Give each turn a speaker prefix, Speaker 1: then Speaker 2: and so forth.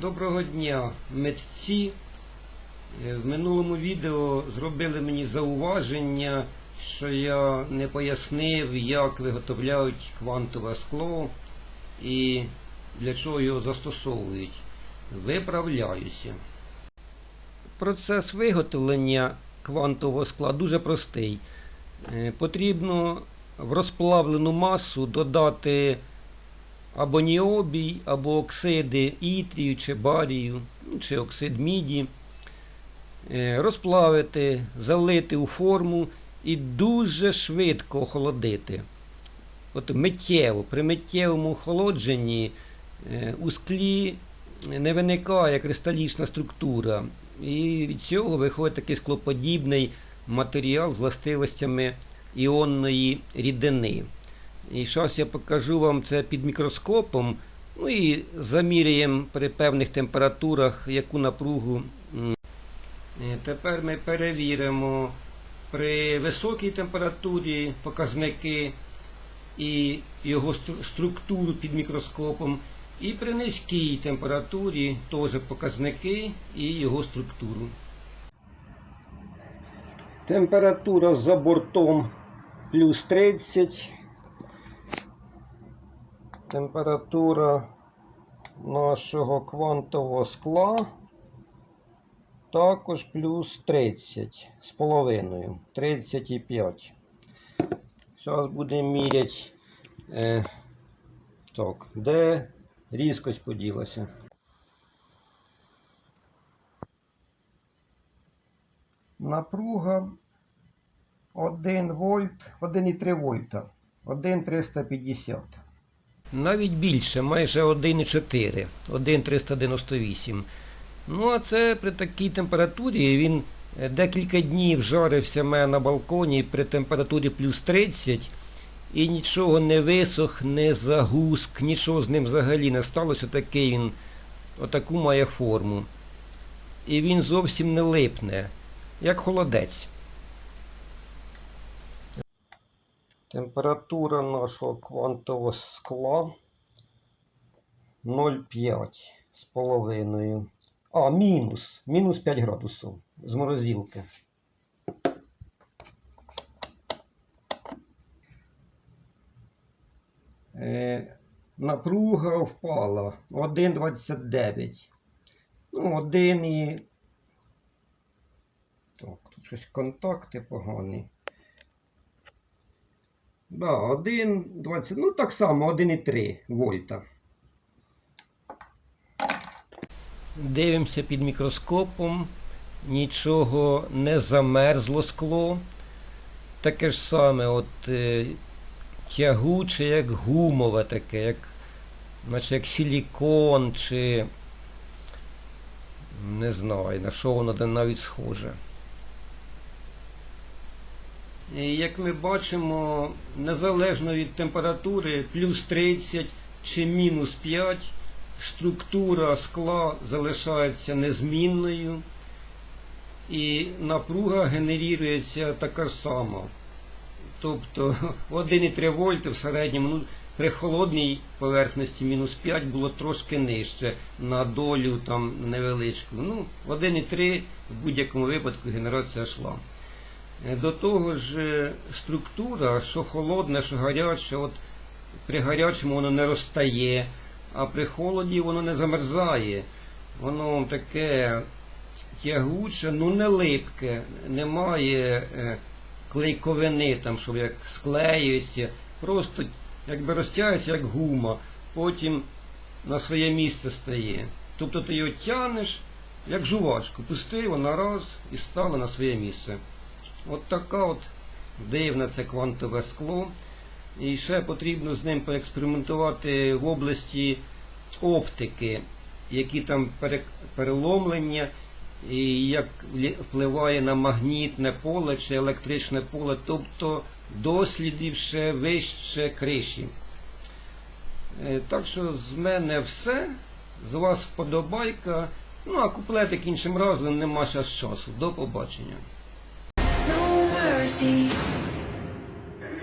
Speaker 1: Доброго дня, митці. Е, В минулому відео зробили мені зауваження, що я не пояснив, як виготовляють квантове скло і для чого його застосовують. Виправляюся. Процес виготовлення квантового скла дуже простий. Е, Потрібно в розплавлену масу додати або ніобій, або оксиди ітрію чи барію, ну, чи оксид міді, Е, розплавити, залити у форму і дуже швидко охолодити. От миттєво, при миттєвому охолодженні е, у склі не виникає кристалічна структура. І від цього виходить такий склоподібний матеріал з властивостями іонної рідини. І зараз я покажу вам це під мікроскопом. Ну і заміряємо при певних температурах, яку напругу. Тепер ми перевіримо при високій температурі показники і його структуру під мікроскопом. І при низькій температурі теж показники і його структуру. Температура за бортом плюс 30. Температура нашого квантового скла також плюс 30 з половиною. 35. Зараз будемо міряти. Е, так, де різкость поділася. Напруга 1 вольт, 1,3 вольта, 1,350. Навіть більше, майже 1,4, 1,398. Ну, а це при такій температурі він е, декілька днів жарився мене на балконі при температурі плюс 30 і нічого не висох, не загуск, нічого з ним взагалі не сталося. Такий він, отаку має форму. І він зовсім не липне, як холодець. Температура нашого квантового скла 0,5 з половиною. А, мінус. Мінус 5 градусів з морозилки. Е, напруга впала 1,29. Ну, 1 і. Так, тут щось контакти погані. Да, 1,20, ну так само 1,3 вольта. Дивимося під мікроскопом, нічого не замерзло скло. Таке ж саме, от е, тягуче, як гумове таке, як, наче як силікон, чи не знаю, на що воно навіть схоже. Як ми бачимо, незалежно від температури, плюс 30 чи мінус 5, структура скла залишається незмінною і напруга генерується така сама. Тобто 1,3 вольти в середньому ну, при холодній поверхності мінус 5 було трошки нижче на долю там невеличку. Ну, 1,3 в будь-якому випадку генерація йшла. Е, До того ж, е, структура, що холодне, що гаряче, от при гарячому воно не розтає, а при холоді воно не замерзає. Воно таке тягуче, ну не липке, немає е, клейковини, там, що як склеюється, просто якби розтягується як гума, потім на своє місце стає. Тобто ти його тянеш, як жувачку, пустив, вона раз і стала на своє місце. От така от дивне це квантове скло. І ще потрібно з ним поекспериментувати в області оптики, які там переломлення, і як впливає на магнітне поле чи електричне поле, тобто дослідів ще вище криші. Е, Так що з мене все. З вас вподобайка. Ну а куплетик іншим разом нема зараз часу. До побачення.
Speaker 2: see